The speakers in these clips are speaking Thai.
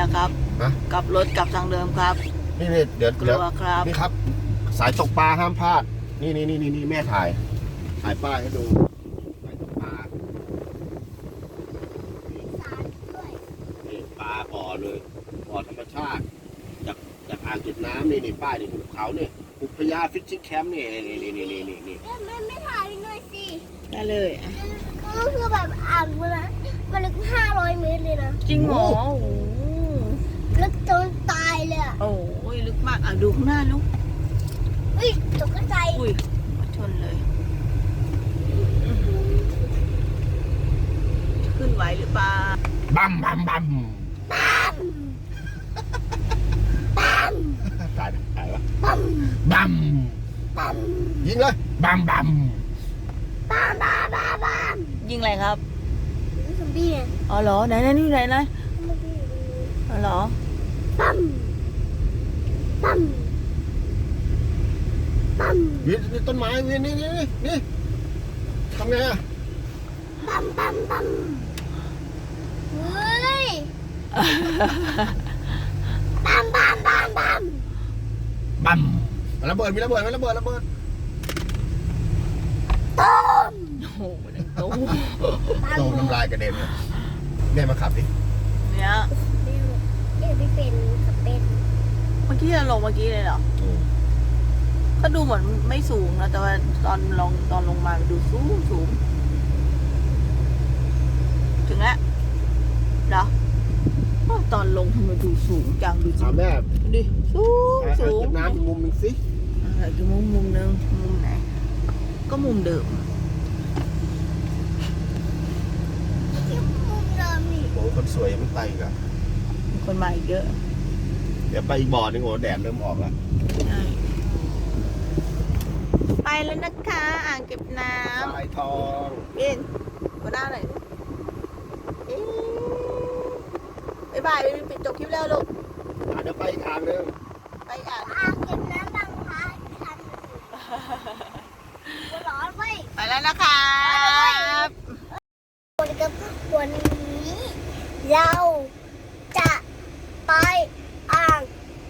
ล่ะครับ ฮะกลับรถกลับทางเดิมครับ นี่นี่เดี๋ยวกเดี๋ลัยววครับ นี่ครับ สายตกปลาห้ามพลาด นี่นี่นี่นี่นี่แม่ถ่าย ถ่ายป้ายให้ดูสายตกปลานี่ปลาบ่อเลยบ่อธรรมชาติจากจากอ่างเก็บน้ำนี่นี่ป้ายนี่ภูเขาเนี่ยอุทยานฟิชชิ่งแคมป์นี่นี่นี่นี่นี่นี่นี่ ไม่ไม่ถ่ายหน่อยสิได้เลยอะก็คือแบบอ่างมันนะมันลึกห้าร้อยเมตรเลยนะจริงเหรอโอ้โห ลึกจนตายเลยอะโอ้ยลึกมากอะดูข้างหน้าลูกอุ้ยตกใจอุ้ยชนเลย ขึ้นไหวหรือเปล่าบัมบัมบัมปั๊มปั๊มถ่ายถ่ายวะปั๊มบัมปั๊มยิงเลยบัมบัมปั๊มปั๊มปั๊มปั๊มยิงอะไรครับนี่ซอมบี้เนี่ยอ๋อเหรอไหนไหนนี่ไหนไหนซอมบี้อยู่ตรงนี้อ๋อเหรอ ปั๊มปั๊มปั๊มวินนี่ต้นไม้วินนี่นี่นี่นี่ทำไงอะปั๊มปั๊มปั๊มเฮ้ยปั๊มปั๊มปั๊มปั๊มบัมระเบิดมีระเบิดไหมระเบิดระเบิดต้มโอ้โหดังโตโดนน้ำลายกระเด็นเลยแม่มาขับดิเนี่ยเดี๋ยวพี่เป็นกับเป็น เมื่อกี้เราลงเมื่อกี้เลยเหรอก็ดูเหมือนไม่สูงนะ แต่ว่าตอนลงตอนลงมาดูสูงสูง ถึงแล้วเหรออ้าวตอนลงทำไมดูสูงจังดูสิถามแม่ดิสูงอะสูงเก็บน้ำอีกมุมหนึ่งสิอะไรคือมุมมุมหนึงมุมไหน ก็มุมเดิมที่มุมเดิมนี่โอ้โหคนสวยยังไม่ไปอีกอะมีคนมาอีกเยอะ เดี๋ยวไปอีกบ่อหนึงโอ้โหแดดเริ่มออกแล้วใช่ไปแล้วนะคะ อ่างเก็บน้ทรายทองำเอ็นหัวหน้าหน่อยเอ๊ะบ๊ายบายปิดจบคลิปแล้วลูกอะเดี๋ยวไปอีกทางหนึงไปอ่างอ่างเก็บน้ำบางพระคันหัวร้อนไว้ยไปแล้วนะครับวันกับวันนี้ เราจะไปอ่าง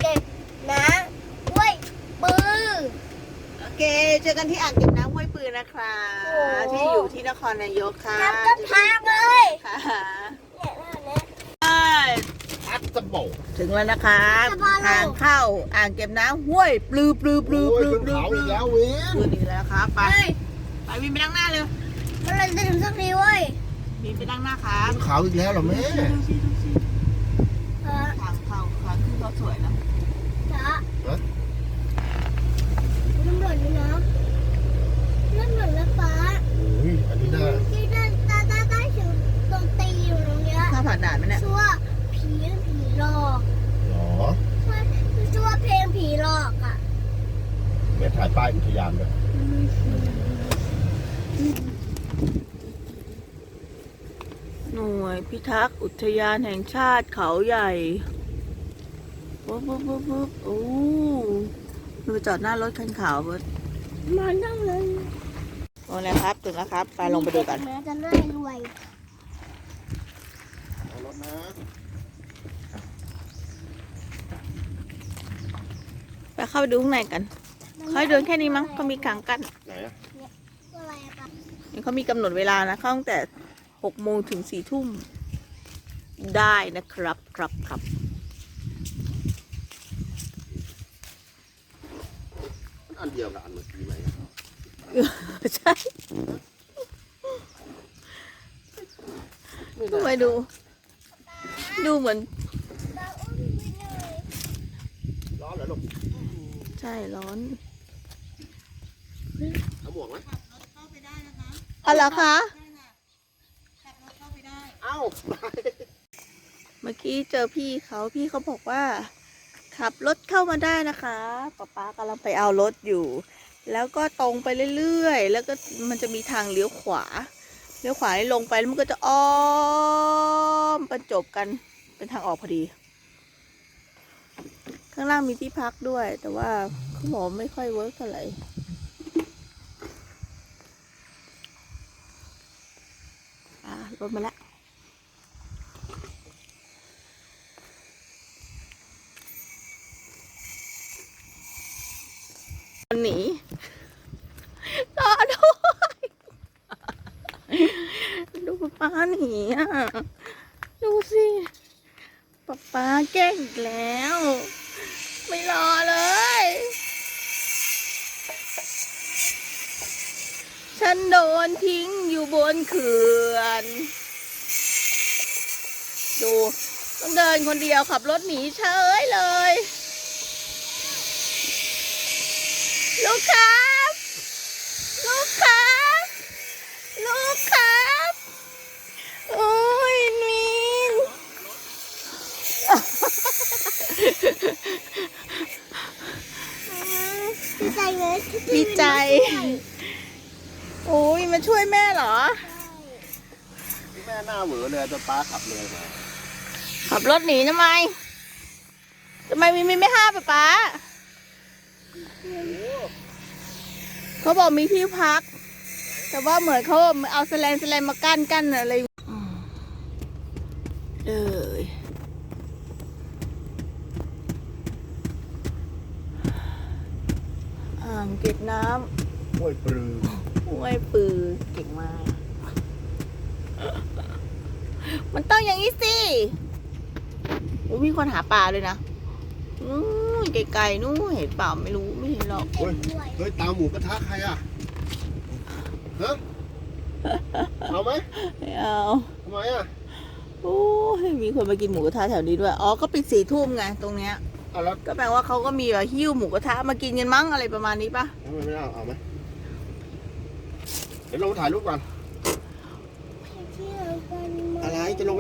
เก็บน้ำห้วยปือ โอ เคเจอกันที่อ่างเก็บน้ำห้วยปืนนะคะ โอ้โหที่อยู่ที่นครนายกค่ะน้ำต้นทางเลยค่ะเนี่ยนั่นแหละใช่อัดสมองถึงแล้วนะคะสบายเลยทางเข้าอ่างเก็บน้ำห้วยปลือปลือปลือโอ้ปยลือขึ้นปลือเขาปลือีอกแล้ววินคืนอีกแล้วครับไปเฮ้ยไปวินไปนั่งหน้าเลยมันเลยจะถึงสักทีเว้ยวินไปนั่งหน้าครับขึ้นเขาอีกแล้วเหรอแม่ ดูสิดูสิเออทางเข้าทางขึ้นเขาสวยนะ จ้าน้ำหล่นนี่นะน้ำหล่นนะฟ้า โอ้ยอันนี้น่า ที่ด้านด้านด้านด้านถึงตรงตีอยู่ตรงเนี้ย ถ้าผ่านด่านไหมเนี่ย ชื่อว่าผีผีหลอก หรอ ชื่อว่าเพลงผีหลอกอะ แม่ถ่าย ป้ายอุทยานด้วยหน่วยพิทักษ์อุทยานแห่งชาติเขาใหญ่ปุ๊บปุ๊บปุ๊บปุ๊บโอ้ดูจอดหน้ารถคันขาวเบิร์ดมานั่งเลยโอ้แล้วครับ ถึงแล้วครับ ไปลงไปดูกันแม่จะรวยรวยเอารถนะไปเข้าไปดูข้างในกัน เขาให้เดินแค่นี้มั้งเขามีกางกั้นไหนอะอะไรอะปะนี่เขามีกำหนดเวลานะเข้าตั้งแต่หกโมงถึงสี่ทุ่มได้นะครับครับครับมันอันเดียวกับอันเมื่อกี้ไหมใช่ไม่ทำไมได้ดู ดูเหมือนตาอุ้มไปเลยร้อนเหรอลูกใช่ร้อน เอาหมวกไหมอ๋อเหรอคะเอ้า เมื่อกี้เจอพี่เขาพี่เขาบอกว่า ขับรถเข้ามาได้นะคะป๊าป๊ากำลังไปเอารถอยู่ แล้วก็ตรงไปเรื่อยๆ แล้วก็มันจะมีทางเลี้ยวขวา เลี้ยวขวาให้ลงไปแล้วมันก็จะอ้อมประจบกันเป็นทางออกพอดี ข้างล่างมีที่พักด้วย แต่ว่าเขาบอกว่าไม่ค่อยเวิร์กเท่าไหร่ บมาแล้วหนีรอด้วยดูป้าหนีอะ ดูสิป้าป้าแก้งอีกแล้ว ไม่รอเลย ฉันโดนทิ้งอยู่บนเขื่อน ต้องเดินคนเดียวขับรถหนีเฉยเลย ลูกครับ ลูกครับ ลูกครับโอ้ยมินดีใจไหมดีใจ โอ้ยมาช่วยแม่เหรอ แม่หน้าเหวอเลยจนป้าขับเลยมา ขับรถหนีทำไมทำไมมินไม่ห้ามป๊าป๊าเขาบอกมีที่พัก แต่ว่าเหมือนเขาเอาแสแลนแสแลนมากั้นกั้นอะไรอืมเลยอ่างเก็บน้ห้วยปลือำห้วยปือเก่งมาก มันต้องอย่างนี้สิโอ้ มีคนหาปลาเลยนะนู้นไกลๆนู้นเห็นเปล่าไม่รู้ไม่เห็นหรอก เฮ้ยเฮ้ยเตาหมูกระทะใครอะฮะเอาไหมไม่เอาทำไมอะโอ้ยมีคนมากินหมูกระทะแถวนี้ด้วย อ๋อ ก็ปิดสี่ทุ่มไงตรงเนี้ย เอาแล้วก็แปลว่าเขาก็มีแบบหิ้วหมูกระทะมากินกันมั้งอะไรประมาณนี้ปะทำไมไม่เอาเอาไหมเดี๋ยวลงถ่ายรูปก่อนที่เรากันอะไรจะลง